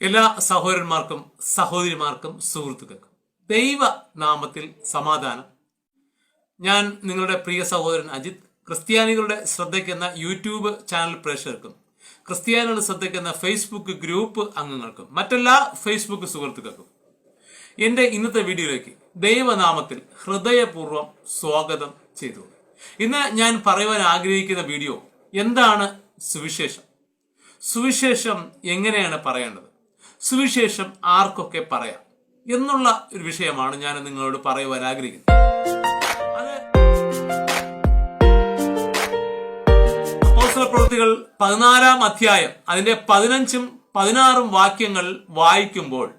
എല്ലാ സഹോദരന്മാർക്കും സഹോദരിമാർക്കും സുഹൃത്തുക്കൾക്കും ദൈവ നാമത്തിൽ സമാധാനം. ഞാൻ നിങ്ങളുടെ പ്രിയ സഹോദരൻ അജിത്. ക്രിസ്ത്യാനികളുടെ ശ്രദ്ധയ്ക്കെന്ന യൂട്യൂബ് ചാനൽ പ്രേക്ഷകർക്കും ക്രിസ്ത്യാനികളുടെ ശ്രദ്ധയ്ക്കെന്ന ഫേസ്ബുക്ക് ഗ്രൂപ്പ് അംഗങ്ങൾക്കും മറ്റെല്ലാ ഫേസ്ബുക്ക് സുഹൃത്തുക്കൾക്കും എന്റെ ഇന്നത്തെ വീഡിയോയിലേക്ക് ദൈവനാമത്തിൽ ഹൃദയപൂർവം സ്വാഗതം ചെയ്തു. ഇന്ന് ഞാൻ പറയുവാൻ ആഗ്രഹിക്കുന്ന വീഡിയോ എന്താണ് സുവിശേഷം? സുവിശേഷം എങ്ങനെയാണ് പറയേണ്ടത്? സുവിശേഷം ആർക്കൊക്കെ പറയാം? എന്നുള്ള ഒരു വിഷയമാണ് ഞാൻ നിങ്ങളോട് പറയുവാൻ ആഗ്രഹിക്കുന്നത്. അത് പ്രവൃത്തികൾ പതിനാലാം അധ്യായം അതിന്റെ പതിനഞ്ചും പതിനാറും വാക്യങ്ങൾ വായിക്കുമ്പോൾ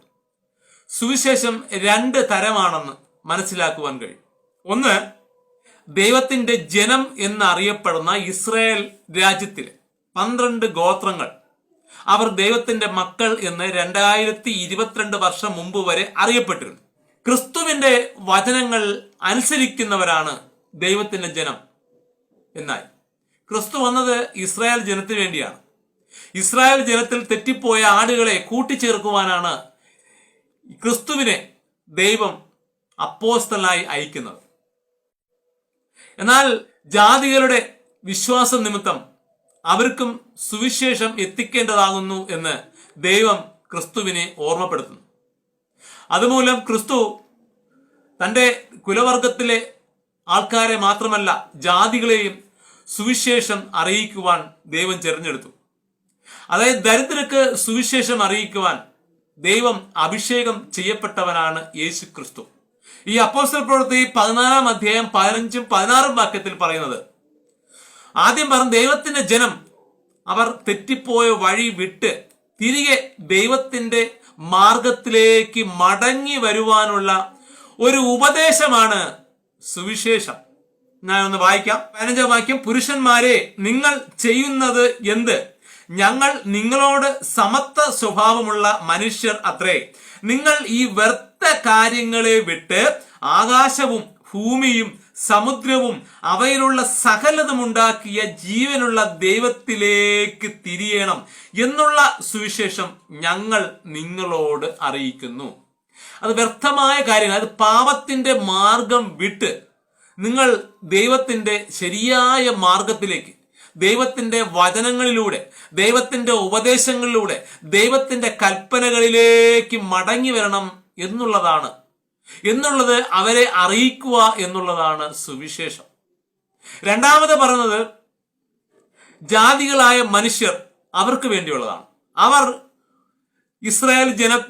സുവിശേഷം രണ്ട് തരമാണെന്ന് മനസ്സിലാക്കുവാൻ കഴിയും. ഒന്ന് ദൈവത്തിന്റെ ജനം എന്നറിയപ്പെടുന്ന ഇസ്രായേൽ രാജ്യത്തിലെ പന്ത്രണ്ട് ഗോത്രങ്ങൾ അവർ ദൈവത്തിന്റെ മക്കൾ എന്ന് രണ്ടായിരത്തി ഇരുപത്തിരണ്ട് വർഷം മുമ്പ് വരെ അറിയപ്പെട്ടിരുന്നു. ക്രിസ്തുവിന്റെ വചനങ്ങൾ അനുസരിക്കുന്നവരാണ് ദൈവത്തിന്റെ ജനം എന്നായി. ക്രിസ്തു വന്നത് ഇസ്രായേൽ ജനത്തിന് വേണ്ടിയാണ്. ഇസ്രായേൽ ജനത്തിൽ തെറ്റിപ്പോയ ആടുകളെ കൂട്ടിച്ചേർക്കുവാനാണ് ക്രിസ്തുവിനെ ദൈവം അപ്പോസ്തലായി അയക്കുന്നത്. എന്നാൽ ജാതികളുടെ വിശ്വാസം നിമിത്തം അവർക്കും സുവിശേഷം എത്തിക്കേണ്ടതാകുന്നു എന്ന് ദൈവം ക്രിസ്തുവിനെ ഓർമ്മപ്പെടുത്തുന്നു. അതുമൂലം ക്രിസ്തു തന്റെ കുലവർഗത്തിലെ ആൾക്കാരെ മാത്രമല്ല ജാതികളെയും സുവിശേഷം അറിയിക്കുവാൻ ദൈവം തിരഞ്ഞെടുത്തു അതായത് ദരിദ്രർക്ക് സുവിശേഷം അറിയിക്കുവാൻ ദൈവം അഭിഷേകം ചെയ്യപ്പെട്ടവനാണ് യേശു ക്രിസ്തു ഈ അപ്പോസ്റ്റൽ പ്രവൃത്തി പതിനാലാം അധ്യായം പതിനഞ്ചും പതിനാറും വാക്യത്തിൽ പറയുന്നത് ആദ്യം പറഞ്ഞു ദൈവത്തിന്റെ ജനം. അവർ തെറ്റിപ്പോയ വഴി വിട്ട് തിരികെ ദൈവത്തിന്റെ മാർഗത്തിലേക്ക് മടങ്ങി വരുവാനുള്ള ഒരു ഉപദേശമാണ് സുവിശേഷം. ഞാൻ ഒന്ന് വായിക്കാം. പതിനഞ്ചാം വാക്യം പുരുഷന്മാരെ നിങ്ങൾ ചെയ്യുന്നത് എന്ത്? ഞങ്ങൾ നിങ്ങളോട് സമത്വ സ്വഭാവമുള്ള മനുഷ്യർ അത്രേ. നിങ്ങൾ ഈ വ്യർത്ഥ കാര്യങ്ങളെ വിട്ട് ആകാശവും ഭൂമിയും സമുദ്രവും അവയിലുള്ള സകലതുമുണ്ടാക്കിയ ജീവനുള്ള ദൈവത്തിലേക്ക് തിരിയണം എന്നുള്ള സുവിശേഷം ഞങ്ങൾ നിങ്ങളോട് അറിയിക്കുന്നു. അത് വ്യർത്ഥമായ കാര്യങ്ങൾ അത് പാപത്തിന്റെ മാർഗം വിട്ട് നിങ്ങൾ ദൈവത്തിന്റെ ശരിയായ മാർഗത്തിലേക്ക് ദൈവത്തിന്റെ വചനങ്ങളിലൂടെ ദൈവത്തിന്റെ ഉപദേശങ്ങളിലൂടെ ദൈവത്തിന്റെ കൽപ്പനകളിലേക്ക് മടങ്ങി വരണം എന്നുള്ളതാണ് എന്നുള്ളത് അവരെ അറിയിക്കുക എന്നുള്ളതാണ് സുവിശേഷം. രണ്ടാമത് പറഞ്ഞത് ജാതികളായ മനുഷ്യർ അവർക്ക് വേണ്ടിയുള്ളതാണ്. അവർ ഇസ്രായേൽ ജന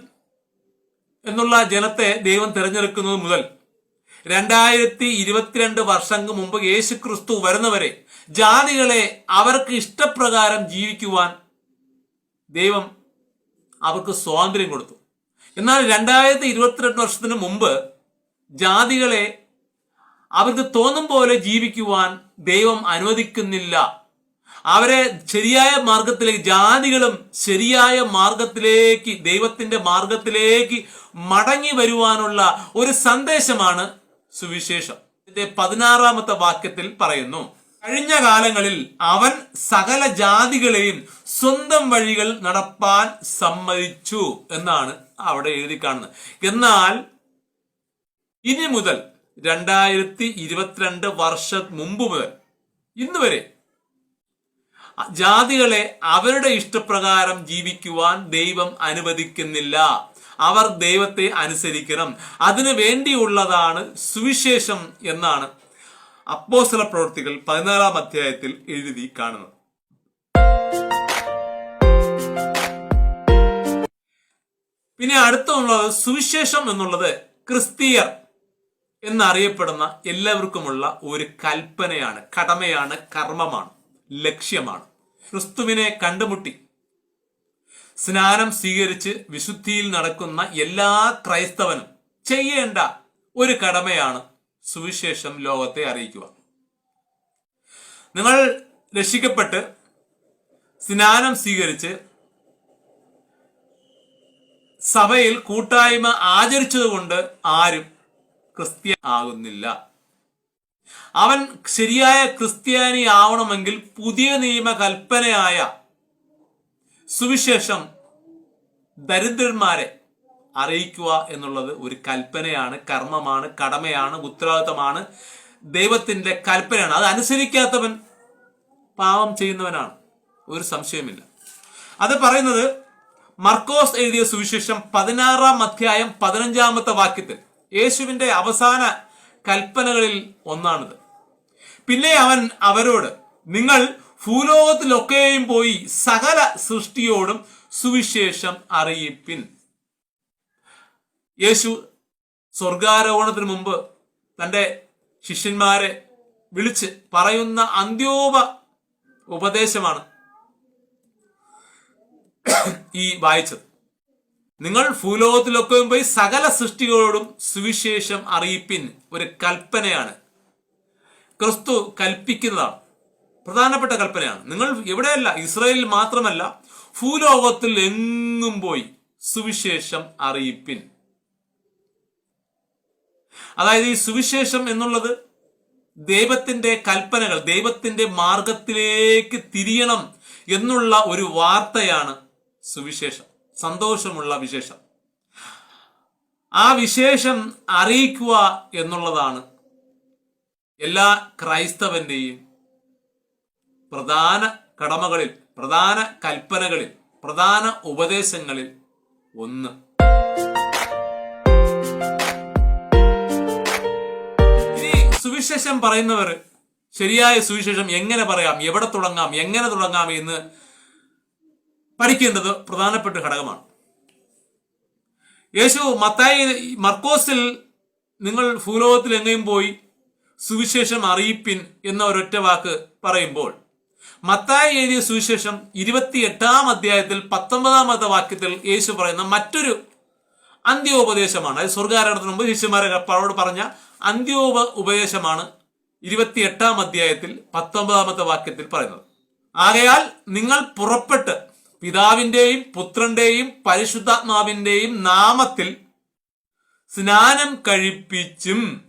എന്നുള്ള ജനത്തെ ദൈവം തിരഞ്ഞെടുക്കുന്നത് മുതൽ രണ്ടായിരത്തി ഇരുപത്തിരണ്ട് വർഷങ്ങൾക്ക് മുമ്പ് യേശു ക്രിസ്തു വരുന്നവരെ ജാതികളെ അവർക്ക് ഇഷ്ടപ്രകാരം ജീവിക്കുവാൻ ദൈവം അവർക്ക് സ്വാതന്ത്ര്യം കൊടുത്തു. എന്നാൽ രണ്ടായിരത്തി ഇരുപത്തിരണ്ട് വർഷത്തിന് മുമ്പ് ജാതികളെ അവർക്ക് തോന്നും പോലെ ജീവിക്കുവാൻ ദൈവം അനുവദിക്കുന്നില്ല. അവരെ ശരിയായ മാർഗത്തിലേക്ക് ജാതികളും ശരിയായ മാർഗത്തിലേക്ക് ദൈവത്തിന്റെ മാർഗത്തിലേക്ക് മടങ്ങി വരുവാനുള്ള ഒരു സന്ദേശമാണ് സുവിശേഷം. ഇതിന്റെ പതിനാറാമത്തെ വാക്യത്തിൽ പറയുന്നു കഴിഞ്ഞ കാലങ്ങളിൽ അവൻ സകല ജാതികളെയും സ്വന്തം വഴികൾ നടപ്പാൻ സമ്മതിച്ചു എന്നാണ് അവിടെ എഴുതി കാണുന്നത്. എന്നാൽ ഇനി മുതൽ രണ്ടായിരത്തി ഇരുപത്തിരണ്ട് വർഷ മുമ്പ് മുതൽ ഇന്ന് വരെ ജാതികളെ അവരുടെ ഇഷ്ടപ്രകാരം ജീവിക്കുവാൻ ദൈവം അനുവദിക്കുന്നില്ല. അവർ ദൈവത്തെ അനുസരിക്കണം. അതിനു വേണ്ടിയുള്ളതാണ് സുവിശേഷം എന്നാണ് അപ്പോസ്തല പ്രവൃത്തികൾ പതിനാലാം അധ്യായത്തിൽ എഴുതി കാണുന്നത്. പിന്നെ അടുത്തുള്ളത് സുവിശേഷം എന്നുള്ളത് ക്രിസ്തീയർ എന്നറിയപ്പെടുന്ന എല്ലാവർക്കുമുള്ള ഒരു കൽപ്പനയാണ് കടമയാണ് കർമ്മമാണ് ലക്ഷ്യമാണ്. ക്രിസ്തുവിനെ കണ്ടുമുട്ടി. സ്നാനം സ്വീകരിച്ച് വിശുദ്ധിയിൽ നടക്കുന്ന എല്ലാ ക്രൈസ്തവനും ചെയ്യേണ്ട ഒരു കടമയാണ് സുവിശേഷം ലോകത്തെ അറിയിക്കുക. നിങ്ങൾ രക്ഷിക്കപ്പെട്ട് സ്നാനം സ്വീകരിച്ച് സഭയിൽ കൂട്ടായ്മ ആചരിച്ചതുകൊണ്ട് ആരും ക്രിസ്ത്യ ആകുന്നില്ല. അവൻ ശരിയായ ക്രിസ്ത്യാനി ആവണമെങ്കിൽ പുതിയ നിയമ കൽപ്പനയായ സുവിശേഷം ദരിദ്രന്മാരെ അറിയിക്കുക എന്നുള്ളത് ഒരു കൽപ്പനയാണ് കർമ്മമാണ് കടമയാണ് ഉത്തരവാദിത്തമാണ് ദൈവത്തിന്റെ കൽപ്പനയാണ്. അത് അനുസരിക്കാത്തവൻ പാവം ചെയ്യുന്നവനാണ്. ഒരു സംശയമില്ല അത് പറയുന്നത് മർക്കോസ് എഴുതിയ സുവിശേഷം പതിനാറാം അധ്യായം പതിനഞ്ചാമത്തെ വാക്യത്തിൽ യേശുവിന്റെ അവസാന കൽപ്പനകളിൽ ഒന്നാണിത്. പിന്നെ അവൻ അവരോട് നിങ്ങൾ ഭൂലോകത്തിലൊക്കെയും പോയി സകല സൃഷ്ടിയോടും സുവിശേഷം അറിയിപ്പിൻ. യേശു സ്വർഗാരോഹണത്തിന് മുമ്പ് തന്റെ ശിഷ്യന്മാരെ വിളിച്ച് പറയുന്ന അന്ത്യോപ ഉപദേശമാണ് ഈ വായിച്ചത്. നിങ്ങൾ ഭൂലോകത്തിലൊക്കെയും പോയി സകല സൃഷ്ടികളോടും സുവിശേഷം അറിയിപ്പിൻ ഒരു കൽപ്പനയാണ്. ക്രിസ്തു കൽപ്പിക്കുന്നതാണ്. പ്രധാനപ്പെട്ട കൽപ്പനയാണ്. നിങ്ങൾ എവിടെയല്ല ഇസ്രയേലിൽ മാത്രമല്ല ഭൂലോകത്തിൽ എങ്ങും പോയി സുവിശേഷം അറിയിപ്പിൻ. അതായത് ഈ സുവിശേഷം എന്നുള്ളത് ദൈവത്തിന്റെ കൽപ്പനകൾ ദൈവത്തിന്റെ മാർഗത്തിലേക്ക് തിരിയണം എന്നുള്ള ഒരു വാർത്തയാണ് സുവിശേഷം. സന്തോഷമുള്ള വിശേഷം. ആ വിശേഷം അറിയിക്കുക എന്നുള്ളതാണ് എല്ലാ ക്രൈസ്തവന്റെയും പ്രധാന കടമകളിൽ പ്രധാന കൽപ്പനകളിൽ പ്രധാന ഉപദേശങ്ങളിൽ ഒന്ന്. ഇനി സുവിശേഷം പറയുന്നവർ ശരിയായ സുവിശേഷം എങ്ങനെ പറയാം? എവിടെ തുടങ്ങാം? എങ്ങനെ തുടങ്ങാം എന്ന് പഠിക്കേണ്ടത് പ്രധാനപ്പെട്ട ഘടകമാണ്. യേശു മത്തായി മർക്കോസിൽ നിങ്ങൾ ഭൂലോകത്തിൽ എങ്ങനെയും പോയി സുവിശേഷം അറിയിപ്പിൻ എന്ന ഒരൊറ്റ വാക്ക് പറയുമ്പോൾ മത്തായി എഴുതിയ സുവിശേഷം ഇരുപത്തിയെട്ടാം അധ്യായത്തിൽ പത്തൊമ്പതാമത്തെ വാക്യത്തിൽ യേശു പറയുന്ന മറ്റൊരു അന്ത്യോപദേശമാണ്. അതായത് സ്വർഗാരണത്തിന് മുമ്പ് ശിഷ്യന്മാരെ അവരോട് പറഞ്ഞ അന്ത്യോപ ഉപദേശമാണ് ഇരുപത്തിയെട്ടാം അധ്യായത്തിൽ പത്തൊമ്പതാമത്തെ വാക്യത്തിൽ പറയുന്നത്. ആകയാൽ നിങ്ങൾ പുറപ്പെട്ട് പിതാവിന്റെയും പുത്രന്റെയും പരിശുദ്ധാത്മാവിന്റെയും നാമത്തിൽ സ്നാനം കഴിപ്പിച്ചും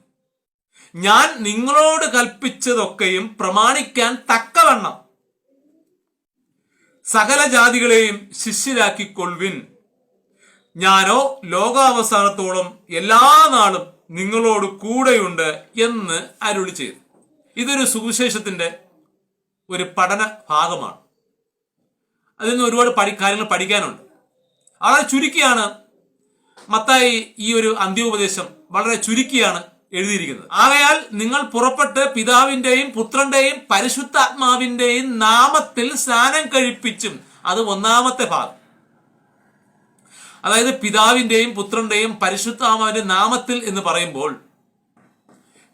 ഞാൻ നിങ്ങളോട് കൽപ്പിച്ചതൊക്കെയും പ്രമാണിക്കാൻ തക്കവണ്ണം സകല ജാതികളെയും ശിഷ്യരാക്കിക്കൊള്ളുവിൻ. ഞാനോ ലോകാവസാനത്തോളം എല്ലാ നാളും നിങ്ങളോട് കൂടെയുണ്ട് എന്ന് അരുളി ചെയ്തു. ഇതൊരു സുവിശേഷത്തിന്റെ ഒരു പഠന ഭാഗമാണ്. അതിൽ നിന്ന് ഒരുപാട് പഠി കാര്യങ്ങൾ പഠിക്കാനുണ്ട്. വളരെ ചുരുക്കിയാണ് മത്തായി ഈ ഒരു അന്ത്യോപദേശം വളരെ ചുരുക്കിയാണ് എഴുതിയിരിക്കുന്നത്. ആകയാൽ നിങ്ങൾ പുറപ്പെട്ട് പിതാവിന്റെയും പുത്രന്റെയും പരിശുദ്ധാത്മാവിന്റെയും നാമത്തിൽ സ്നാനം കഴിപ്പിച്ചും അത് ഒന്നാമത്തെ ഭാഗം. അതായത് പിതാവിന്റെയും പുത്രന്റെയും പരിശുദ്ധാത്മാവിന്റെ നാമത്തിൽ എന്ന് പറയുമ്പോൾ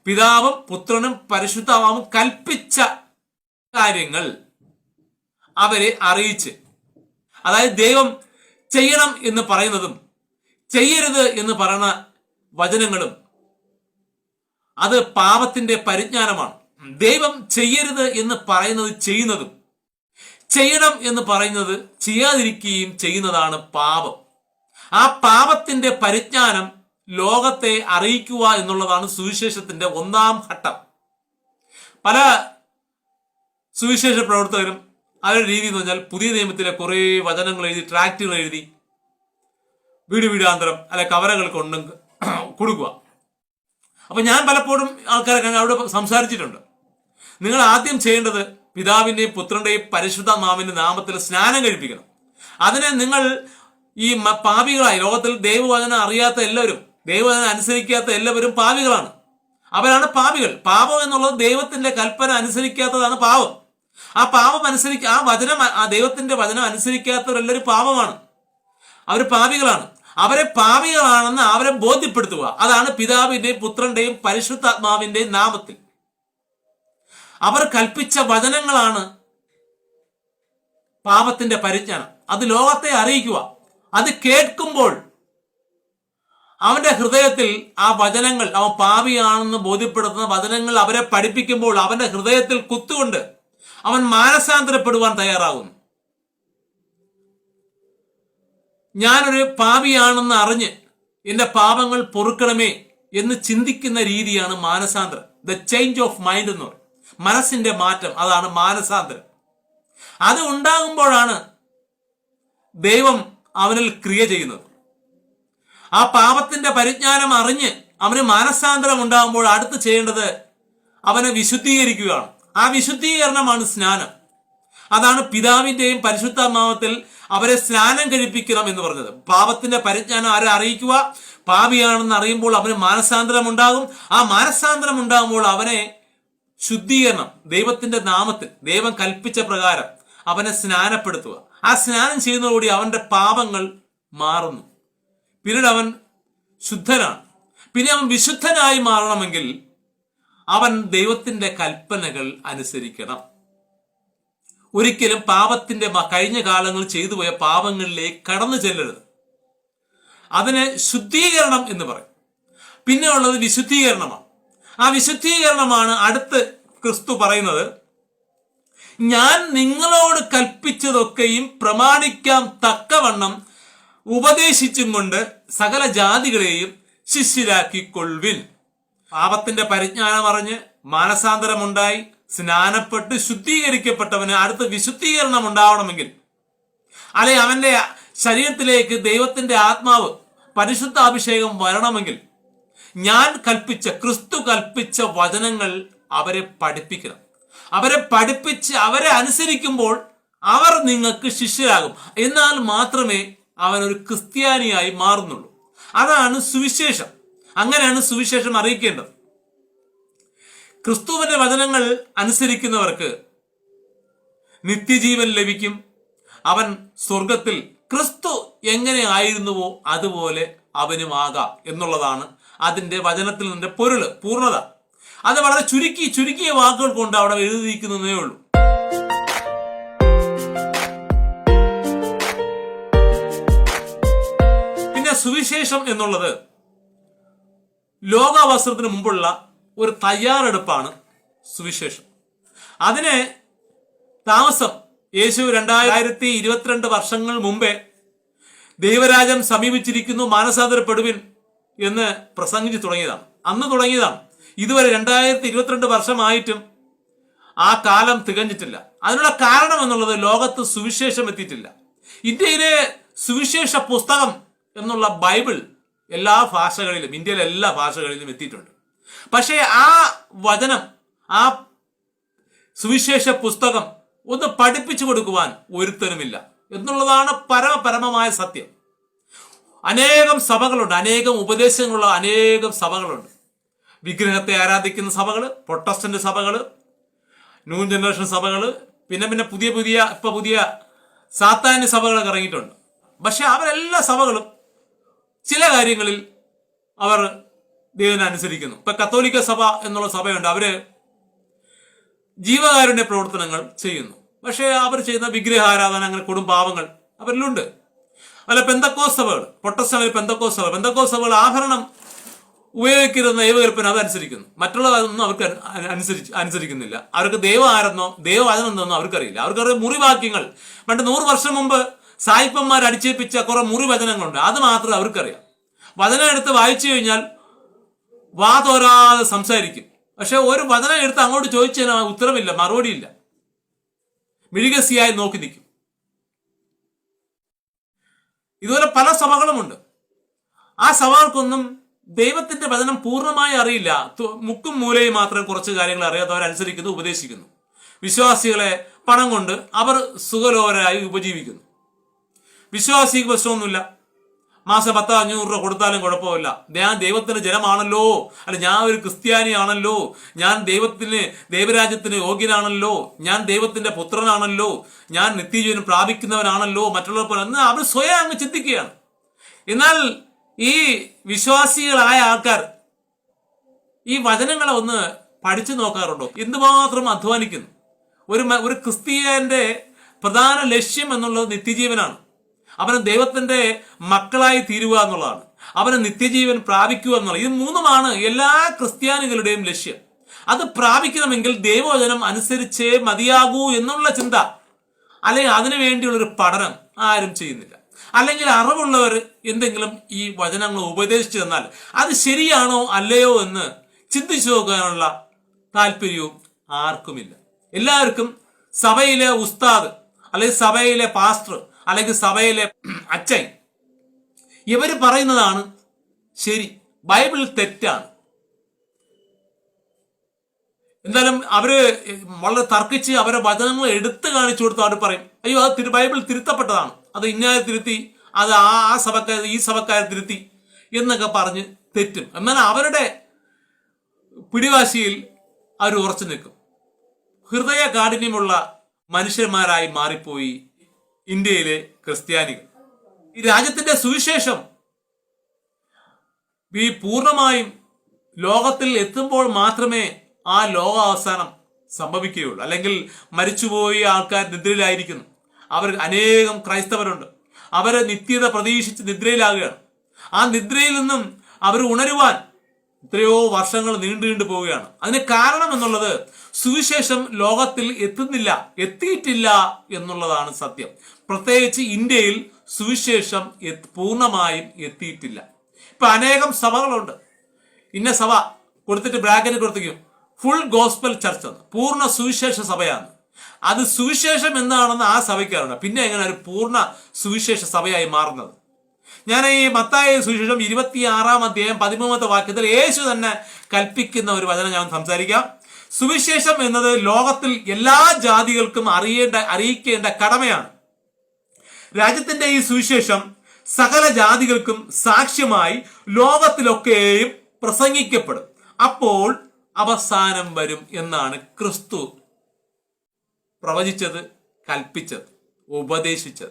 പിതാവും പുത്രനും പരിശുദ്ധാത്മാവും കൽപ്പിച്ച കാര്യങ്ങൾ അവരെ അറിയിച്ച്. അതായത് ദൈവം ചെയ്യണം എന്ന് പറയുന്നതും ചെയ്യരുത് എന്ന് പറയുന്ന വചനങ്ങളും അത് പാപത്തിന്റെ പരിജ്ഞാനമാണ്. ദൈവം ചെയ്യരുത് എന്ന് പറയുന്നത് ചെയ്യുന്നതും ചെയ്യണം എന്ന് പറയുന്നത് ചെയ്യാതിരിക്കുകയും ചെയ്യുന്നതാണ് പാപം. ആ പാപത്തിന്റെ പരിജ്ഞാനം ലോകത്തെ അറിയിക്കുക എന്നുള്ളതാണ് സുവിശേഷത്തിന്റെ ഒന്നാം ഘട്ടം. പല സുവിശേഷ പ്രവർത്തകരും അവരുടെ രീതി എന്ന് പറഞ്ഞാൽ പുതിയ നിയമത്തിലെ കുറേ വചനങ്ങൾ എഴുതി ട്രാക്റ്റുകൾ എഴുതി വീട് വീടാന്തരം അല്ലെ കവറകൾ കൊണ്ട് കൊടുക്കുക. അപ്പൊ ഞാൻ പലപ്പോഴും ആൾക്കാരെ അവിടെ സംസാരിച്ചിട്ടുണ്ട്. നിങ്ങൾ ആദ്യം ചെയ്യേണ്ടത് പിതാവിന്റെയും പുത്രന്റെയും പരിശുദ്ധ മാവിന്റെ നാമത്തിൽ സ്നാനം കഴിപ്പിക്കണം. അതിനെ നിങ്ങൾ ഈ പാപികളായി ലോകത്തിൽ ദൈവവചനം അറിയാത്ത എല്ലാവരും ദൈവവചനം അനുസരിക്കാത്ത എല്ലാവരും പാപികളാണ്. അവരാണ് പാപികൾ. പാപം എന്നുള്ളത് ദൈവത്തിന്റെ കൽപ്പന അനുസരിക്കാത്തതാണ് പാപം. ആ പാപം അനുസരിക്ക ആ വചനം ആ ദൈവത്തിന്റെ വചനം അനുസരിക്കാത്തവരെല്ലാവരും പാപമാണ്. അവർ പാപികളാണ്. അവരെ പാപികളാണെന്ന് അവരെ ബോധ്യപ്പെടുത്തുക. അതാണ് പിതാവിന്റെയും പുത്രന്റെയും പരിശുദ്ധാത്മാവിന്റെയും നാമത്തിൽ. അവർ കൽപ്പിച്ച വചനങ്ങളാണ് പാപത്തിന്റെ പരിജ്ഞാനം. അത് ലോകത്തെ അറിയിക്കുക. അത് കേൾക്കുമ്പോൾ അവന്റെ ഹൃദയത്തിൽ ആ വചനങ്ങൾ അവൻ പാവിയാണെന്ന് ബോധ്യപ്പെടുത്തുന്ന വചനങ്ങൾ അവരെ പഠിപ്പിക്കുമ്പോൾ അവന്റെ ഹൃദയത്തിൽ കുത്തുകൊണ്ട് അവൻ മാനസാന്തരപ്പെടുവാൻ തയ്യാറാകുന്നു ഞാനൊരു പാപിയാണെന്ന് അറിഞ്ഞ് എന്റെ പാപങ്ങൾ പൊറുക്കണമേ എന്ന് ചിന്തിക്കുന്ന രീതിയാണ് മാനസാന്തരം. ദ ചേഞ്ച് ഓഫ് മൈൻഡ് എന്ന് പറയും. മനസ്സിന്റെ മാറ്റം അതാണ് മാനസാന്തരം. അത് ഉണ്ടാകുമ്പോഴാണ് ദൈവം അവനിൽ ക്രിയ ചെയ്യുന്നത്. ആ പാപത്തിന്റെ പരിജ്ഞാനം അറിഞ്ഞ് അവന് മാനസാന്തരം ഉണ്ടാകുമ്പോൾ അടുത്ത് ചെയ്യേണ്ടത് അവനെ വിശുദ്ധീകരിക്കുകയാണ്. ആ വിശുദ്ധീകരണമാണ് സ്നാനം. അതാണ് പിതാവിന്റെയും പരിശുദ്ധാമാവത്തിൽ അവരെ സ്നാനം കഴിപ്പിക്കണം എന്ന് പറഞ്ഞത്. പാപത്തിന്റെ പരിജ്ഞാനം ആരെ അറിയിക്കുക? പാപിയാണെന്ന് അറിയുമ്പോൾ അവന് മാനസാന്തരം ഉണ്ടാകും. ആ മാനസാന്തരം ഉണ്ടാകുമ്പോൾ അവനെ ശുദ്ധീകരണം ദൈവത്തിന്റെ നാമത്തിൽ ദൈവം കൽപ്പിച്ച പ്രകാരം അവനെ സ്നാനപ്പെടുത്തുക. ആ സ്നാനം ചെയ്യുന്നതോടുകൂടി അവന്റെ പാപങ്ങൾ മാറുന്നു. പിന്നീട് അവൻ ശുദ്ധനാണ്. പിന്നെ അവൻ വിശുദ്ധനായി മാറണമെങ്കിൽ അവൻ ദൈവത്തിന്റെ കൽപ്പനകൾ അനുസരിക്കണം. ഒരിക്കലും പാപത്തിന്റെ കഴിഞ്ഞ കാലങ്ങൾ ചെയ്തു പോയ പാപങ്ങളിലേക്ക് കടന്നു ചെല്ലരുത്. അതിന് ശുദ്ധീകരണം എന്ന് പറയും. പിന്നെ ഉള്ളത് വിശുദ്ധീകരണമാണ്. ആ വിശുദ്ധീകരണമാണ് അടുത്ത് ക്രിസ്തു പറയുന്നത് ഞാൻ നിങ്ങളോട് കൽപ്പിച്ചതൊക്കെയും പ്രമാണിക്കാൻ തക്കവണ്ണം ഉപദേശിച്ചും കൊണ്ട് സകല ജാതികളെയും ശിഷ്യരാക്കിക്കൊള്ളുവിൻ. പാപത്തിന്റെ പരിജ്ഞാനം അറിഞ്ഞ് മാനസാന്തരമുണ്ടായി സ്നാനപ്പെട്ട് ശുദ്ധീകരിക്കപ്പെട്ടവന് അടുത്ത വിശുദ്ധീകരണം ഉണ്ടാവണമെങ്കിൽ അല്ലെ അവന്റെ ശരീരത്തിലേക്ക് ദൈവത്തിന്റെ ആത്മാവ് പരിശുദ്ധ അഭിഷേകം വരണമെങ്കിൽ ഞാൻ കൽപ്പിച്ച ക്രിസ്തു കൽപ്പിച്ച വചനങ്ങൾ അവരെ പഠിപ്പിക്കണം. അവരെ പഠിപ്പിച്ച് അവരെ അനുസരിക്കുമ്പോൾ അവർ നിങ്ങൾക്ക് ശിഷ്യരാകും. എന്നാൽ മാത്രമേ അവൻ ഒരു ക്രിസ്ത്യാനിയായി മാറുന്നുള്ളൂ. അതാണ് സുവിശേഷം. അങ്ങനെയാണ് സുവിശേഷം അറിയിക്കേണ്ടത്. ക്രിസ്തുവിന്റെ വചനങ്ങൾ അനുസരിക്കുന്നവർക്ക് നിത്യജീവൻ ലഭിക്കും. അവൻ സ്വർഗത്തിൽ ക്രിസ്തു എങ്ങനെ ആയിരുന്നുവോ അതുപോലെ അവനുമാകാം എന്നുള്ളതാണ് അതിന്റെ വചനത്തിൽ നിന്റെ പൊരുൾ പൂർണത. അത് വളരെ ചുരുക്കി ചുരുക്കിയ വാക്കുകൾ കൊണ്ട് അവിടെ എഴുതിയിരിക്കുന്നതേ ഉള്ളൂ. പിന്നെ സുവിശേഷം എന്നുള്ളത് ലോകാവസരത്തിന് മുമ്പുള്ള ഒരു തയ്യാറെടുപ്പാണ് സുവിശേഷം. അതിനെ താമസം യേശു രണ്ടായിരത്തി ഇരുപത്തിരണ്ട് വർഷങ്ങൾ മുമ്പേ ദൈവരാജ്യം സമീപിച്ചിരിക്കുന്നു മാനസാന്തരപ്പെടുവിൻ എന്ന് പ്രസംഗിച്ചു തുടങ്ങിയതാണ്. അന്ന് തുടങ്ങിയതാണ്. ഇതുവരെ രണ്ടായിരത്തി ഇരുപത്തിരണ്ട് വർഷമായിട്ടും ആ കാലം തികഞ്ഞിട്ടില്ല. അതിനുള്ള കാരണം എന്നുള്ളത് ലോകത്ത് സുവിശേഷം എത്തിയിട്ടില്ല. ഇന്ത്യയിലെ സുവിശേഷ പുസ്തകം എന്നുള്ള ബൈബിൾ എല്ലാ ഭാഷകളിലും ഇന്ത്യയിലെ എല്ലാ ഭാഷകളിലും എത്തിയിട്ടുണ്ട്. പക്ഷേ ആ വചനം ആ സുവിശേഷ പുസ്തകം ഒന്ന് പഠിപ്പിച്ചു കൊടുക്കുവാൻ ഒരുത്തനുമില്ല. എന്നുള്ളതാണ് പരമപരമമായ സത്യം. അനേകം സഭകളുണ്ട് അനേകം ഉപദേശങ്ങളുള്ള അനേകം സഭകളുണ്ട്. വിഗ്രഹത്തെ ആരാധിക്കുന്ന സഭകൾ പ്രൊട്ടസ്റ്റന്റ് സഭകൾ ന്യൂ ജനറേഷൻ സഭകൾ പിന്നെ പിന്നെ പുതിയ പുതിയ ഇപ്പൊ പുതിയ സാത്താന്യ സഭകളൊക്കെ ഇറങ്ങിയിട്ടുണ്ട്. പക്ഷെ അവരെല്ലാ സഭകളും ചില കാര്യങ്ങളിൽ അവർ ദൈവനെ അനുസരിക്കുന്നു. ഇപ്പൊ കത്തോലിക്ക സഭ എന്നുള്ള സഭയുണ്ട്. അവർ ജീവകാരുണ്യ പ്രവർത്തനങ്ങൾ ചെയ്യുന്നു. പക്ഷേ അവർ ചെയ്യുന്ന വിഗ്രഹാരാധന അങ്ങനെ കൊടും പാവങ്ങൾ അവരിലുണ്ട്. അല്ല പെന്തക്കോ സഭ പെന്തക്കോ സഭകൾ. ആഭരണം ഉപയോഗിക്കരുതെന്ന ദൈവകൽപ്പന അതനുസരിക്കുന്നു മറ്റുള്ളതൊന്നും അവർക്ക് അനു- അനുസരിച്ച് അനുസരിക്കുന്നില്ല. അവർക്ക് ദൈവം ആരെന്നോ ദൈവവചനം എന്നോ അവർക്കറിയില്ല. അവർക്കറിയാം മുറിവാക്യങ്ങൾ. പണ്ട് നൂറ് വർഷം മുമ്പ് സായിപ്പന്മാർ അടിച്ചേൽപ്പിച്ച കുറെ മുറിവചനങ്ങളുണ്ട്. അത് മാത്രം അവർക്കറിയാം. വചനം എടുത്ത് വായിച്ചു കഴിഞ്ഞാൽ വാ തോരാതെ സംസാരിക്കും. പക്ഷെ ഒരു വചനം എടുത്ത് അങ്ങോട്ട് ചോദിച്ചതിന് ഉത്തരമില്ല മറുപടിയില്ല. മിഴികസിയായി നോക്കി നിൽക്കും. ഇതുപോലെ പല സഭകളുമുണ്ട്. ആ സഭകൾക്കൊന്നും ദൈവത്തിന്റെ വചനം പൂർണമായി അറിയില്ല. മുക്കും മൂലയും മാത്രം കുറച്ച് കാര്യങ്ങൾ അറിയാത്തവർ അനുസരിക്കുന്നു ഉപദേശിക്കുന്നു. വിശ്വാസികളെ പണം കൊണ്ട് അവർ സുഖലോരായി ഉപജീവിക്കുന്നു. വിശ്വാസിക്ക് പ്രശ്നമൊന്നുമില്ല. മാസം പത്തോ അഞ്ഞൂറ് രൂപ കൊടുത്താലും കുഴപ്പമില്ല. ഞാൻ ദൈവത്തിന്റെ ജനമാണല്ലോ. അല്ല ഞാൻ ഒരു ക്രിസ്ത്യാനിയാണല്ലോ. ഞാൻ ദൈവത്തിന് ദൈവരാജ്യത്തിന് യോഗ്യനാണല്ലോ. ഞാൻ ദൈവത്തിന്റെ പുത്രനാണല്ലോ. ഞാൻ നിത്യജീവനം പ്രാപിക്കുന്നവനാണല്ലോ. മറ്റുള്ളവർ എന്ന് അവർ സ്വയം അങ്ങ് ചിന്തിക്കുകയാണ്. എന്നാൽ ഈ വിശ്വാസികളായ ആൾക്കാർ ഈ വചനങ്ങളെ ഒന്ന് പഠിച്ചു നോക്കാറുണ്ടോ? എന്തുമാത്രം അധ്വാനിക്കുന്നു? ഒരു ഒരു ക്രിസ്തീയന്റെ പ്രധാന ലക്ഷ്യം എന്നുള്ളത് നിത്യജീവനാണ്. അവന് ദൈവത്തിന്റെ മക്കളായി തീരുക എന്നുള്ളതാണ്. അവന് നിത്യജീവൻ പ്രാപിക്കുക എന്നുള്ളത്. ഇത് മൂന്നുമാണ് എല്ലാ ക്രിസ്ത്യാനികളുടെയും ലക്ഷ്യം. അത് പ്രാപിക്കണമെങ്കിൽ ദൈവവചനം അനുസരിച്ചേ മതിയാകൂ എന്നുള്ള ചിന്ത. അല്ലെങ്കിൽ അതിനു വേണ്ടിയുള്ളൊരു പഠനം ആരും ചെയ്യുന്നില്ല. അല്ലെങ്കിൽ അറിവുള്ളവർ എന്തെങ്കിലും ഈ വചനങ്ങൾ ഉപദേശിച്ചു തന്നാൽ അത് ശരിയാണോ അല്ലയോ എന്ന് ചിന്തിച്ചു നോക്കാനുള്ള താല്പര്യവും ആർക്കുമില്ല. എല്ലാവർക്കും സഭയിലെ ഉസ്താദ് അല്ലെങ്കിൽ സഭയിലെ പാസ്റ്റർ അല്ലെങ്കിൽ സഭയിലെ അച്ഛൻ. ഇവർ പറയുന്നതാണ് ശരി. ബൈബിൾ തെറ്റാണ്. എന്തായാലും അവർ വളരെ തർക്കിച്ച് അവരെ വചനങ്ങൾ എടുത്തു കാണിച്ചു കൊടുത്ത് അവർ പറയും. അയ്യോ അത് ബൈബിൾ തിരുത്തപ്പെട്ടതാണ്. അത് ഇന്നാരെ തിരുത്തി അത് ആ ആ സഭക്കാർ ഈ സഭക്കാരെ തിരുത്തി എന്നൊക്കെ പറഞ്ഞ് തെറ്റും. എന്നാൽ അവരുടെ പിടിവാശിയിൽ അവർ ഉറച്ചു നിൽക്കും. ഹൃദയ കാഠിന്യമുള്ള മനുഷ്യന്മാരായി മാറിപ്പോയി. ഇന്ത്യയിലെ ക്രിസ്ത്യാനികൾ. ഈ രാജ്യത്തിന്റെ സുവിശേഷം ഈ പൂർണമായും ലോകത്തിൽ എത്തുമ്പോൾ മാത്രമേ ആ ലോക അവസാനം സംഭവിക്കുകയുള്ളൂ. അല്ലെങ്കിൽ മരിച്ചുപോയി ആൾക്കാർ നിദ്രയിലായിരിക്കുന്നു. അവർ അനേകം ക്രൈസ്തവരുണ്ട്. അവർ നിത്യത പ്രതീക്ഷിച്ച് നിദ്രയിലാകുകയാണ്. ആ നിദ്രയിൽ നിന്നും അവർ ഉണരുവാൻ എത്രയോ വർഷങ്ങൾ നീണ്ടു നീണ്ടു പോവുകയാണ്. അതിന് കാരണം എന്നുള്ളത് സുവിശേഷം ലോകത്തിൽ എത്തുന്നില്ല എത്തിയിട്ടില്ല എന്നുള്ളതാണ് സത്യം. പ്രത്യേകിച്ച് ഇന്ത്യയിൽ സുവിശേഷം പൂർണമായും എത്തിയിട്ടില്ല. ഇപ്പൊ അനേകം സഭകളുണ്ട്. ഇന്ന സഭ കൊടുത്തിട്ട് ബ്രാക്കറ്റ് കൊടുത്തിരിക്കും ഫുൾ ഗോസ്പൽ ചർച്ച് എന്ന് പൂർണ സുവിശേഷ സഭയാണ്. അത് സുവിശേഷം എന്താണെന്ന് ആ സഭയ്ക്കാറുണ്ട് പിന്നെ എങ്ങനെ ഒരു പൂർണ സുവിശേഷ സഭയായി മാറുന്നത്? ഞാൻ ഈ മത്തായ സുവിശേഷം ഇരുപത്തിയാറാം അധ്യായം പതിമൂന്നാമത്തെ വാക്യത്തിൽ യേശു തന്നെ കൽപ്പിക്കുന്ന ഒരു വചനം ഞാൻ സംസാരിക്കാം. സുവിശേഷം എന്നത് ലോകത്തിൽ എല്ലാ ജാതികൾക്കും അറിയേണ്ട അറിയിക്കേണ്ട കടമയാണ്. രാജ്യത്തിന്റെ ഈ സുവിശേഷം സകല ജാതികൾക്കും സാക്ഷ്യമായി ലോകത്തിലൊക്കെയും പ്രസംഗിക്കപ്പെടും. അപ്പോൾ അവസാനം വരും എന്നാണ് ക്രിസ്തു പ്രവചിച്ചത് കൽപ്പിച്ചത് ഉപദേശിച്ചത്.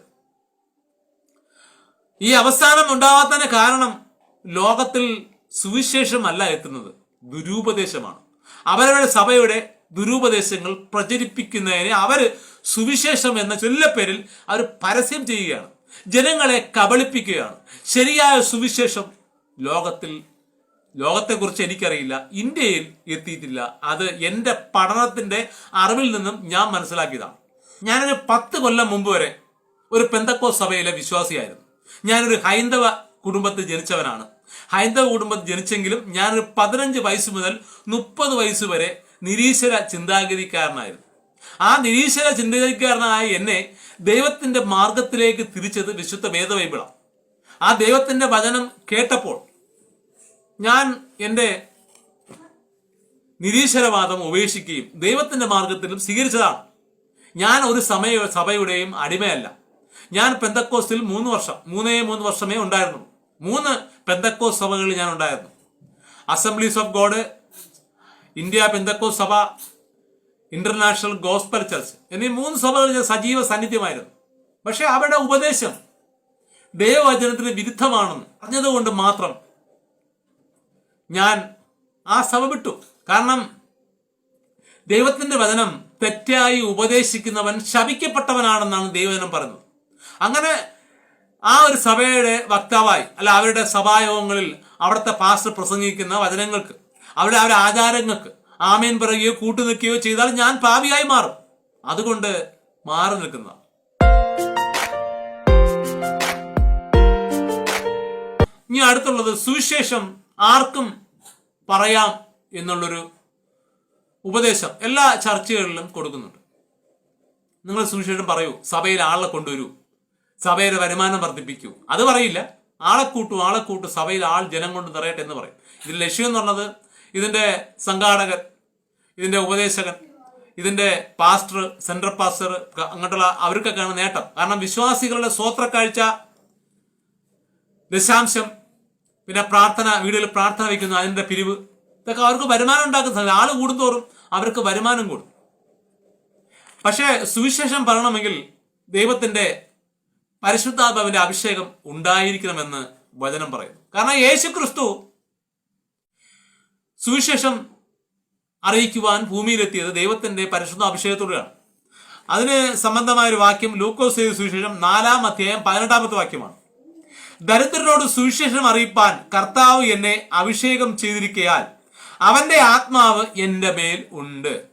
ഈ അവസാനം ഉണ്ടാവാത്തതിന് കാരണം ലോകത്തിൽ സുവിശേഷമല്ല എത്തുന്നത്. ദുരൂപദേശമാണ് അവരവരുടെ സഭയുടെ ദുരൂപദേശങ്ങൾ പ്രചരിപ്പിക്കുന്നതിന് അവർ സുവിശേഷം എന്ന ചൊല്ലപ്പേരിൽ അവർ പരസ്യം ചെയ്യുകയാണ്. ജനങ്ങളെ കബളിപ്പിക്കുകയാണ്. ശരിയായ സുവിശേഷം ലോകത്തിൽ ലോകത്തെക്കുറിച്ച് എനിക്കറിയില്ല ഇന്ത്യയിൽ എത്തിയിട്ടില്ല. അത് എന്റെ പഠനത്തിന്റെ അറിവിൽ നിന്നും ഞാൻ മനസ്സിലാക്കിയതാണ്. ഞാനൊരു പത്ത് കൊല്ലം മുമ്പ് വരെ ഒരു പെന്തക്കോ സഭയിലെ വിശ്വാസിയായിരുന്നു. ഞാനൊരു ഹൈന്ദവ കുടുംബത്തിൽ ജനിച്ചവനാണ്. ഹൈന്ദവ കുടുംബത്തിൽ ജനിച്ചെങ്കിലും ഞാനൊരു പതിനഞ്ച് വയസ്സ് മുതൽ മുപ്പത് വയസ്സ് വരെ നിരീശ്വര ചിന്താഗതിക്കാരനായിരുന്നു. ആ നിരീശ്വര ചിന്താഗതിക്കാരനായ എന്നെ ദൈവത്തിന്റെ മാർഗത്തിലേക്ക് തിരിച്ചത് വിശുദ്ധ വേദബൈബിളാണ്. ആ ദൈവത്തിന്റെ വചനം കേട്ടപ്പോൾ ഞാൻ എന്റെ നിരീശ്വരവാദം ഉപേക്ഷിക്കുകയും ദൈവത്തിന്റെ മാർഗത്തിലും സ്വീകരിച്ചതാണ്. ഞാൻ ഒരു സമയ സഭയുടെയും അടിമയല്ല. ഞാൻ പെന്തക്കോസ്റ്റിൽ മൂന്ന് വർഷം മൂന്നേ മൂന്ന് വർഷമേ ഉണ്ടായിരുന്നു മൂന്ന് പെന്തക്കോസ് സഭകളിൽ ഞാൻ ഉണ്ടായിരുന്നു. Assemblies of God India Pentecost സഭ ഇന്റർനാഷണൽ ഗോസ്പൽ ചർച്ച് എന്നീ മൂന്ന് സഭകൾ സജീവ സാന്നിധ്യമായിരുന്നു. പക്ഷെ അവരുടെ ഉപദേശം ദൈവവചനത്തിന് വിരുദ്ധമാണെന്ന് അറിഞ്ഞതുകൊണ്ട് മാത്രം ഞാൻ ആ സഭ വിട്ടു. കാരണം ദൈവത്തിന്റെ വചനം തെറ്റായി ഉപദേശിക്കുന്നവൻ ശപിക്കപ്പെട്ടവനാണെന്നാണ് ദൈവജനം പറയുന്നത്. അങ്ങനെ ആ ഒരു സഭയുടെ വക്താവായി അല്ല അവരുടെ സഭായോഗങ്ങളിൽ അവിടുത്തെ പാസ്റ്റർ പ്രസംഗിക്കുന്ന വചനങ്ങൾക്ക് അവരുടെ അവരുടെ ആചാരങ്ങൾക്ക് ആമേൻ പറയുകയോ കൂട്ടു നിൽക്കുകയോ ചെയ്താൽ ഞാൻ പാവിയായി മാറും. അതുകൊണ്ട് മാറി നിൽക്കുന്ന ഇനി അടുത്തുള്ളത് സുവിശേഷം ആർക്കും പറയാം എന്നുള്ളൊരു ഉപദേശം എല്ലാ ചർച്ചകളിലും കൊടുക്കുന്നുണ്ട്. നിങ്ങൾ സുവിശേഷം പറയൂ സഭയിൽ ആളെ കൊണ്ടുവരൂ സഭയുടെ വരുമാനം വർദ്ധിപ്പിക്കൂ. അത് പറയില്ല. ആളെ കൂട്ടു ആളെ കൂട്ടു സഭയിൽ ആൾ ജനം കൊണ്ട് നിറയട്ടെ എന്ന് പറയും. ഇതിൽ ലക്ഷ്യം എന്ന് പറഞ്ഞത് ഇതിന്റെ സംഘാടകൻ ഇതിന്റെ ഉപദേശകൻ ഇതിന്റെ പാസ്റ്റർ സെൻട്രൽ പാസ്റ്റർ അങ്ങോട്ടുള്ള അവർക്കൊക്കെയാണ് നേട്ടം. കാരണം വിശ്വാസികളുടെ സ്വോത്രക്കാഴ്ച ദശാംശം പിന്നെ പ്രാർത്ഥന വീടുകളിൽ പ്രാർത്ഥന വയ്ക്കുന്നു അതിന്റെ പിരിവ്. ഇതൊക്കെ അവർക്ക് വരുമാനം ഉണ്ടാക്കുന്ന ആൾ കൂടുന്തോറും അവർക്ക് വരുമാനം കൂടും. പക്ഷേ സുവിശേഷം പറയണമെങ്കിൽ ദൈവത്തിന്റെ പരിശുദ്ധാത്മാവിന്റെ അഭിഷേകം ഉണ്ടായിരിക്കണമെന്ന് വചനം പറയുന്നു. കാരണം യേശു ക്രിസ്തു സുവിശേഷം അറിയിക്കുവാൻ ഭൂമിയിലെത്തിയത് ദൈവത്തിന്റെ പരിശുദ്ധ അഭിഷേകത്തോടെയാണ് അതിന് സംബന്ധമായ ഒരു വാക്യം ലൂക്കോസ് ചെയ്ത സുവിശേഷം നാലാം അധ്യായം പതിനെട്ടാമത്തെ വാക്യമാണ്. ദരിദ്രരോട് സുവിശേഷം അറിയിപ്പാൻ കർത്താവ് എന്നെ അഭിഷേകം ചെയ്തിരിക്കയാൽ അവന്റെ ആത്മാവ് എന്റെ മേൽ ഉണ്ട്.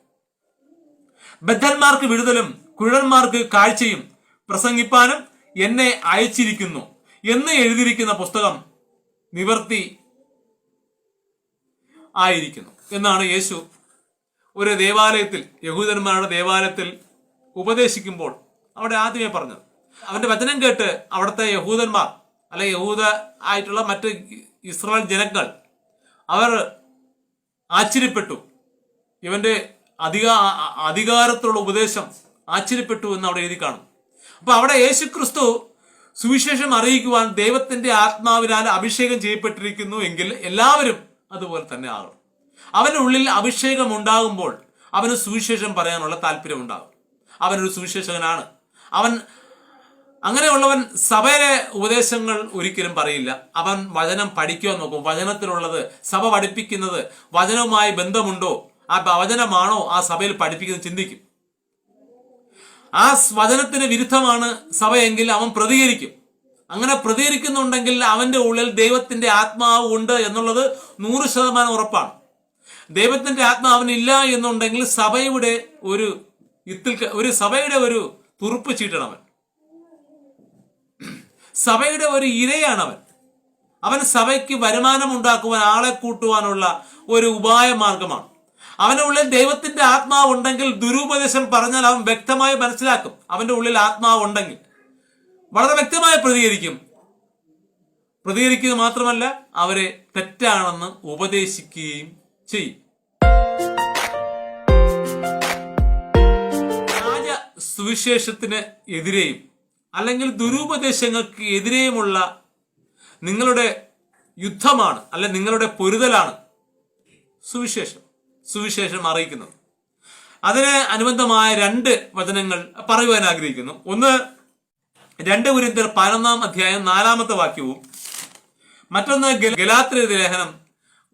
ബദ്ധന്മാർക്ക് വിടുതലും കുഴന്മാർക്ക് കാഴ്ചയും പ്രസംഗിപ്പാനും എന്നെ അയച്ചിരിക്കുന്നു എന്ന് എഴുതിയിരിക്കുന്ന പുസ്തകം നിവർത്തി ആയിരിക്കുന്നു. എന്നാണ് യേശു ഒരു ദേവാലയത്തിൽ യഹൂദന്മാരുടെ ദേവാലയത്തിൽ ഉപദേശിക്കുമ്പോൾ അവിടെ ആദ്യമേ പറഞ്ഞത്. അവന്റെ വചനം കേട്ട് അവിടുത്തെ യഹൂദന്മാർ അല്ലെ യഹൂദ ആയിട്ടുള്ള മറ്റ് ഇസ്രായേൽ ജനങ്ങൾ അവർ ആശ്ചര്യപ്പെട്ടു. ഇവന്റെ അധികാ അധികാരത്തിലുള്ള ഉപദേശം ആശ്ചര്യപ്പെട്ടു എന്ന് അവിടെ എഴുതി കാണും അപ്പൊ അവിടെ യേശു ക്രിസ്തു സുവിശേഷം അറിയിക്കുവാൻ ദൈവത്തിന്റെ ആത്മാവിനാൽ അഭിഷേകം ചെയ്യപ്പെട്ടിരിക്കുന്നു എങ്കിൽ എല്ലാവരും അതുപോലെ തന്നെ ആകും. അവന്റെ ഉള്ളിൽ അഭിഷേകം ഉണ്ടാകുമ്പോൾ അവന് സുവിശേഷം പറയാനുള്ള താല്പര്യം ഉണ്ടാകും. അവനൊരു സുവിശേഷകനാണ്. അവൻ അങ്ങനെയുള്ളവൻ സഭയിലെ ഉപദേശങ്ങൾ ഒരിക്കലും പറയില്ല. അവൻ വചനം പഠിക്കുവാൻ നോക്കും. വചനത്തിലുള്ളത് സഭ പഠിപ്പിക്കുന്നത് വചനവുമായി ബന്ധമുണ്ടോ? ആ വചനമാണോ ആ സഭയിൽ പഠിപ്പിക്കുന്നത് ചിന്തിക്കും. ആ വചനത്തിന് വിരുദ്ധമാണ് സഭയെങ്കിൽ അവൻ പ്രതികരിക്കും. അങ്ങനെ പ്രതികരിക്കുന്നുണ്ടെങ്കിൽ അവന്റെ ഉള്ളിൽ ദൈവത്തിന്റെ ആത്മാവ് ഉണ്ട് എന്നുള്ളത് നൂറ് ശതമാനം ഉറപ്പാണ്. ദൈവത്തിന്റെ ആത്മാവിന് ഇല്ല എന്നുണ്ടെങ്കിൽ സഭയുടെ ഒരു ഇത്തിൽ ഒരു സഭയുടെ ഒരു തുറുപ്പ് ചീട്ടണവൻ സഭയുടെ ഒരു ഇരയാണവൻ അവൻ. സഭയ്ക്ക് വരുമാനം ഉണ്ടാക്കുവാൻ ആളെ കൂട്ടുവാനുള്ള ഒരു ഉപായ മാർഗമാണ്. അവന്റെ ഉള്ളിൽ ദൈവത്തിന്റെ ആത്മാവ് ഉണ്ടെങ്കിൽ ദുരുപദേശം പറഞ്ഞാൽ അവൻ വ്യക്തമായി മനസ്സിലാക്കും. അവന്റെ ഉള്ളിൽ ആത്മാവ് ഉണ്ടെങ്കിൽ. വളരെ വ്യക്തമായി പ്രതികരിക്കും. പ്രതികരിക്കുക മാത്രമല്ല അവരെ തെറ്റാണെന്ന് ഉപദേശിക്കുകയും ചെയ്യും. രാജ സുവിശേഷത്തിന് എതിരെയും അല്ലെങ്കിൽ ദുരുപദേശങ്ങൾക്ക് എതിരെയുമുള്ള നിങ്ങളുടെ യുദ്ധമാണ് അല്ലെ നിങ്ങളുടെ പൊരുതലാണ് സുവിശേഷം സുവിശേഷം അറിയിക്കുന്നത്. അതിന് അനുബന്ധമായ രണ്ട് വചനങ്ങൾ പറയുവാൻ ആഗ്രഹിക്കുന്നു. ഒന്ന് രണ്ട് കുരിന്തർ പതിനൊന്നാം അധ്യായം നാലാമത്തെ വാക്യവും മറ്റൊന്ന് ഗലാത്രി ലേഖനം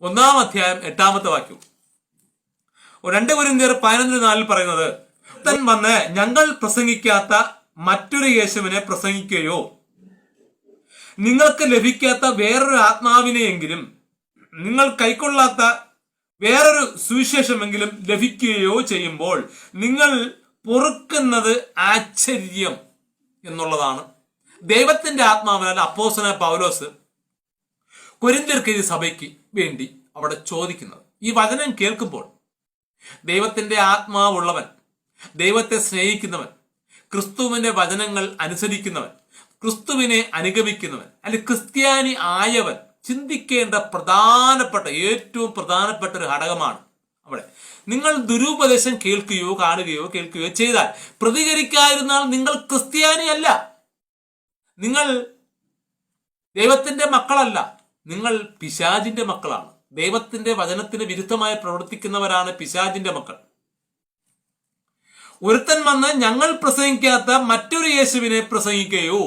ഒന്നാം അധ്യായം എട്ടാമത്തെ വാക്യവും. രണ്ട് കുരിന്തിയർ പതിനൊന്നിന് നാലിൽ പറയുന്നത് തൻ വന്ന് ഞങ്ങൾ പ്രസംഗിക്കാത്ത മറ്റൊരു യേശുവിനെ പ്രസംഗിക്കുകയോ നിങ്ങൾക്ക് ലഭിക്കാത്ത വേറൊരു ആത്മാവിനെയെങ്കിലും നിങ്ങൾ കൈക്കൊള്ളാത്ത വേറൊരു സുവിശേഷമെങ്കിലും ലഭിക്കുകയോ ചെയ്യുമ്പോൾ നിങ്ങൾ പൊറുക്കുന്നത് ആശ്ചര്യം. എന്നുള്ളതാണ്. ദൈവത്തിന്റെ ആത്മാവിനാൽ അപ്പോസന പൗലോസ് കൊരിന്തിയർക്കെതിരെ സഭയ്ക്ക് വേണ്ടി അവിടെ ചോദിക്കുന്നത്. ഈ വചനം കേൾക്കുമ്പോൾ ദൈവത്തിന്റെ ആത്മാവുള്ളവൻ ദൈവത്തെ സ്നേഹിക്കുന്നവൻ ക്രിസ്തുവിന്റെ വചനങ്ങൾ അനുസരിക്കുന്നവൻ ക്രിസ്തുവിനെ അനുഗമിക്കുന്നവൻ അല്ലെങ്കിൽ ക്രിസ്ത്യാനി ആയവൻ ചിന്തിക്കേണ്ട പ്രധാനപ്പെട്ട ഏറ്റവും പ്രധാനപ്പെട്ട ഒരു ഘടകമാണ് അവിടെ. നിങ്ങൾ ദുരുപദേശം കേൾക്കുകയോ കാണുകയോ കേൾക്കുകയോ ചെയ്താൽ പ്രതികരിക്കാതിരുന്നാൽ നിങ്ങൾ ക്രിസ്ത്യാനിയല്ല. നിങ്ങൾ ദൈവത്തിന്റെ മക്കളല്ല. നിങ്ങൾ പിശാജിന്റെ മക്കളാണ്. ദൈവത്തിന്റെ വചനത്തിന് വിരുദ്ധമായി പ്രവർത്തിക്കുന്നവരാണ് പിശാജിന്റെ മക്കൾ. ഒരുത്തൻ വന്ന് ഞങ്ങൾ പ്രസംഗിക്കാത്ത മറ്റൊരു യേശുവിനെ പ്രസംഗിക്കുകയോ.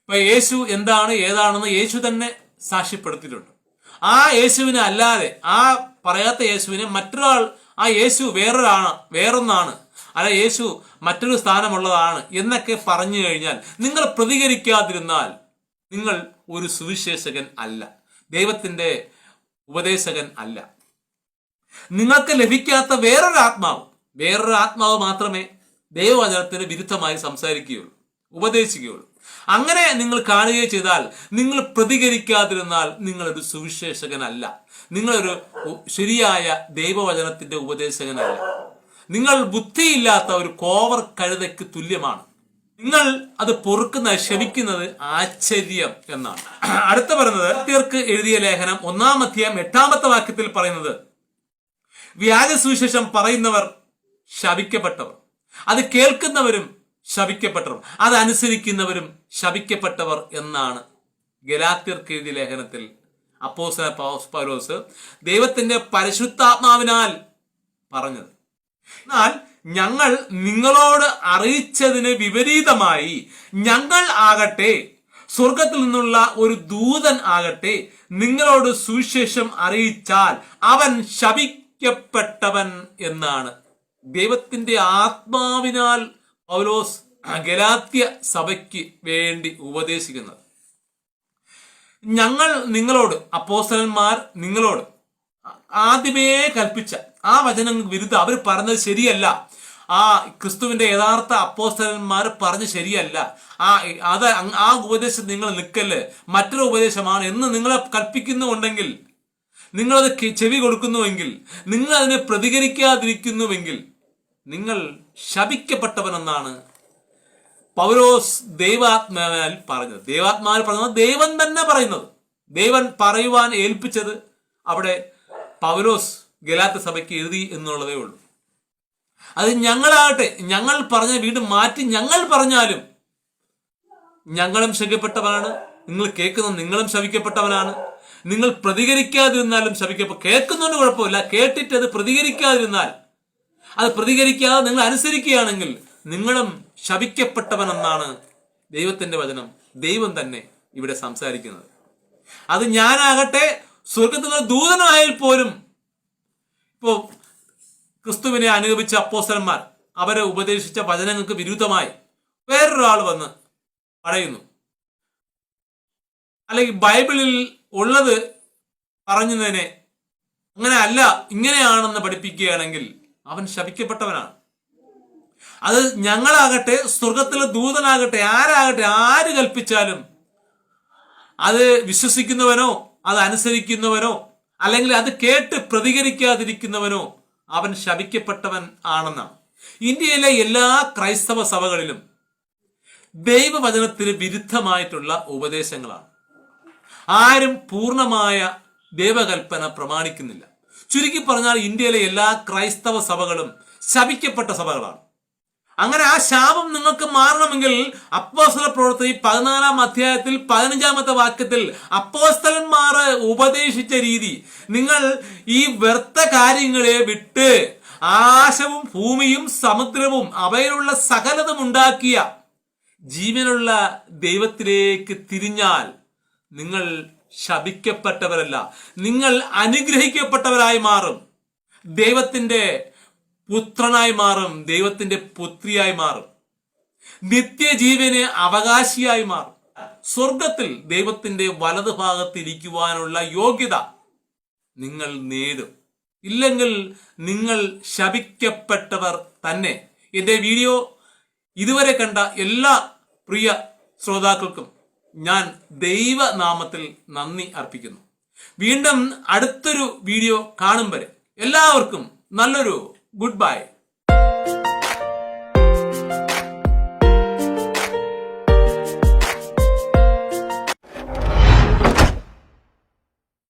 ഇപ്പൊ യേശു എന്താണ് ഏതാണെന്ന് യേശു തന്നെ സാക്ഷ്യപ്പെടുത്തിയിട്ടുണ്ട്. ആ യേശുവിനെ അല്ലാതെ ആ പറയാത്ത യേശുവിനെ മറ്റൊരാൾ ആ യേശു വേറൊരാണ് വേറൊന്നാണ്. അല്ല യേശു മറ്റൊരു സ്ഥാനമുള്ളതാണ് എന്നൊക്കെ പറഞ്ഞു കഴിഞ്ഞാൽ നിങ്ങൾ പ്രതികരിക്കാതിരുന്നാൽ നിങ്ങൾ ഒരു സുവിശേഷകൻ അല്ല. ദൈവത്തിന്റെ ഉപദേശകൻ അല്ല. നിങ്ങൾക്ക് ലഭിക്കാത്ത വേറൊരു ആത്മാവ് വേറൊരു ആത്മാവ് മാത്രമേ ദൈവവചനത്തിന് വിരുദ്ധമായി സംസാരിക്കുകയുള്ളൂ ഉപദേശിക്കുകയുള്ളൂ. അങ്ങനെ നിങ്ങൾ കാണുകയോ ചെയ്താൽ നിങ്ങൾ പ്രതികരിക്കാതിരുന്നാൽ നിങ്ങളൊരു സുവിശേഷകനല്ല. നിങ്ങളൊരു ശരിയായ ദൈവവചനത്തിന്റെ ഉപദേശകനല്ല. നിങ്ങൾ ബുദ്ധിയില്ലാത്ത ഒരു കോവർ കഴുതയ്ക്ക് തുല്യമാണ്. നിങ്ങൾ അത് പൊറുക്കുന്ന ക്ഷമിക്കുന്നത് ആശ്ചര്യം എന്നാണ്. അടുത്ത പറയുന്നത് തീർക്ക് എഴുതിയ ലേഖനം ഒന്നാം അധ്യായം എട്ടാമത്തെ വാക്യത്തിൽ പറയുന്നത് വ്യാജ സുവിശേഷം പറയുന്നവർ ശപിക്കപ്പെട്ടവർ. അത് കേൾക്കുന്നവരും ശപിക്കപ്പെട്ടവർ. അത് അനുസരിക്കുന്നവരും ശപിക്കപ്പെട്ടവർ എന്നാണ് ഗലാത്യർക്ക് എഴുതിയ ലേഖനത്തിൽ അപ്പോസ പൗലോസ് ദൈവത്തിന്റെ പരിശുദ്ധാത്മാവിനാൽ പറഞ്ഞത്. എന്നാൽ ഞങ്ങൾ നിങ്ങളോട് അറിയിച്ചതിന് വിപരീതമായി ഞങ്ങൾ ആകട്ടെ സ്വർഗത്തിൽ നിന്നുള്ള ഒരു ദൂതൻ ആകട്ടെ നിങ്ങളോട് സുവിശേഷം അറിയിച്ചാൽ അവൻ ശപിക്കപ്പെട്ടവൻ എന്നാണ് ദൈവത്തിന്റെ ആത്മാവിനാൽ പൗലോസ് ഗലാത്യ സഭയ്ക്ക് വേണ്ടി ഉപദേശിക്കുന്നത്. ഞങ്ങൾ നിങ്ങളോട് അപ്പോസ്തലന്മാർ നിങ്ങളോട് ആദ്യമേ കൽപ്പിച്ച ആ വചനം വിരുദ്ധം. അവർ പറഞ്ഞത് ശരിയല്ല. ആ ക്രിസ്തുവിന്റെ യഥാർത്ഥ അപ്പോസ്തലന്മാർ പറഞ്ഞ് ശരിയല്ല. ആ അത് ആ ഉപദേശം നിങ്ങൾ നിൽക്കൽ മറ്റൊരു ഉപദേശമാണ് എന്ന് നിങ്ങളെ കൽപ്പിക്കുന്നുണ്ടെങ്കിൽ നിങ്ങളത് ചെവി കൊടുക്കുന്നുവെങ്കിൽ നിങ്ങൾ അതിനെ പ്രതികരിക്കാതിരിക്കുന്നുവെങ്കിൽ നിങ്ങൾ ശപിക്കപ്പെട്ടവനെന്നാണ് പൗലോസ് ദൈവാത്മാവിനാൽ പറഞ്ഞത്. ദൈവാത്മാവിൽ പറഞ്ഞത് ദൈവം തന്നെ പറയുന്നത്. ദൈവൻ പറയുവാൻ ഏൽപ്പിച്ചത് അവിടെ പൗലോസ് ഗലാത്ത സഭയ്ക്ക് എഴുതി എന്നുള്ളതേ ഉള്ളൂ. അത് ഞങ്ങളാകട്ടെ ഞങ്ങൾ പറഞ്ഞ വീട് മാറ്റി ഞങ്ങൾ പറഞ്ഞാലും ഞങ്ങളും ശവിക്കപ്പെട്ടവനാണ് നിങ്ങൾ കേൾക്കുന്ന നിങ്ങളും ശവിക്കപ്പെട്ടവനാണ് നിങ്ങൾ പ്രതികരിക്കാതിരുന്നാലും ശവിക്കപ്പെട്ട കേൾക്കുന്നതുകൊണ്ട് കുഴപ്പമില്ല. കേട്ടിട്ട് അത് പ്രതികരിക്കാതിരുന്നാൽ അത് പ്രതികരിക്കാതെ നിങ്ങൾ അനുസരിക്കുകയാണെങ്കിൽ നിങ്ങളും ശപിക്കപ്പെട്ടവനെന്നാണ് ദൈവത്തിന്റെ വചനം. ദൈവം തന്നെ ഇവിടെ സംസാരിക്കുന്നത്. അത് ഞാനാകട്ടെ സ്വർഗത്തിലെ ദൂതനായാൽ പോലും ഇപ്പോ ക്രിസ്തുവിനെ അനുഗമിച്ച അപ്പോസ്റ്റന്മാർ അവരെ ഉപദേശിച്ച വചനങ്ങൾക്ക് വിരുദ്ധമായി വേറൊരാൾ വന്ന് പറയുന്നു. അല്ലെങ്കിൽ ബൈബിളിൽ ഉള്ളത് പറഞ്ഞതിനെ അങ്ങനെ അല്ല ഇങ്ങനെയാണെന്ന് പഠിപ്പിക്കുകയാണെങ്കിൽ അവൻ ശപിക്കപ്പെട്ടവനാണ്. അത് ഞങ്ങളാകട്ടെ സ്വർഗത്തിലെ ദൂതനാകട്ടെ ആരാകട്ടെ ആര് കൽപ്പിച്ചാലും അത് വിശ്വസിക്കുന്നവനോ അത് അനുസരിക്കുന്നവനോ അല്ലെങ്കിൽ അത് കേട്ട് പ്രതികരിക്കാതിരിക്കുന്നവനോ അവൻ ശപിക്കപ്പെട്ടവൻ ആണെന്നാണ്. ഇന്ത്യയിലെ എല്ലാ ക്രൈസ്തവ സഭകളിലും ദൈവവചനത്തിന് വിരുദ്ധമായിട്ടുള്ള ഉപദേശങ്ങളാണ്. ആരും പൂർണമായ ദൈവകൽപ്പന പ്രമാണിക്കുന്നില്ല. ചുരുക്കി പറഞ്ഞാൽ ഇന്ത്യയിലെ എല്ലാ ക്രൈസ്തവ സഭകളും ശപിക്കപ്പെട്ട സഭകളാണ്. അങ്ങനെ ആ ശാപം നിങ്ങൾക്ക് മാറണമെങ്കിൽ അപ്പോസ്തല പ്രവൃത്തി പതിനാലാം അധ്യായത്തിൽ പതിനഞ്ചാമത്തെ വാക്യത്തിൽ അപ്പോസ്തലന്മാർ ഉപദേശിച്ച രീതി. നിങ്ങൾ ഈ വ്യർത്ഥ കാര്യങ്ങളെ വിട്ട് ആകാശവും ഭൂമിയും സമുദ്രവും അവയിലുള്ള സകലതും ഉണ്ടാക്കിയ ജീവനുള്ള ദൈവത്തിലേക്ക് തിരിഞ്ഞാൽ നിങ്ങൾ ശപിക്കപ്പെട്ടവരല്ല. നിങ്ങൾ അനുഗ്രഹിക്കപ്പെട്ടവരായി മാറും. ദൈവത്തിന്റെ പുത്രനായി മാറും ദൈവത്തിന്റെ പുത്രിയായി മാറും. നിത്യജീവന് അവകാശിയായി മാറും. സ്വർഗത്തിൽ ദൈവത്തിന്റെ വലതു ഭാഗത്ത് ഇരിക്കുവാനുള്ള യോഗ്യത നിങ്ങൾ നേടും. ഇല്ലെങ്കിൽ നിങ്ങൾ ശപിക്കപ്പെട്ടവർ തന്നെ. എന്റെ വീഡിയോ ഇതുവരെ കണ്ട എല്ലാ പ്രിയ ശ്രോതാക്കൾക്കും ഞാൻ ദൈവനാമത്തിൽ നന്ദി അർപ്പിക്കുന്നു. വീണ്ടും അടുത്തൊരു വീഡിയോ കാണും വരെ. എല്ലാവർക്കും നല്ലൊരു ഗുഡ് ബൈ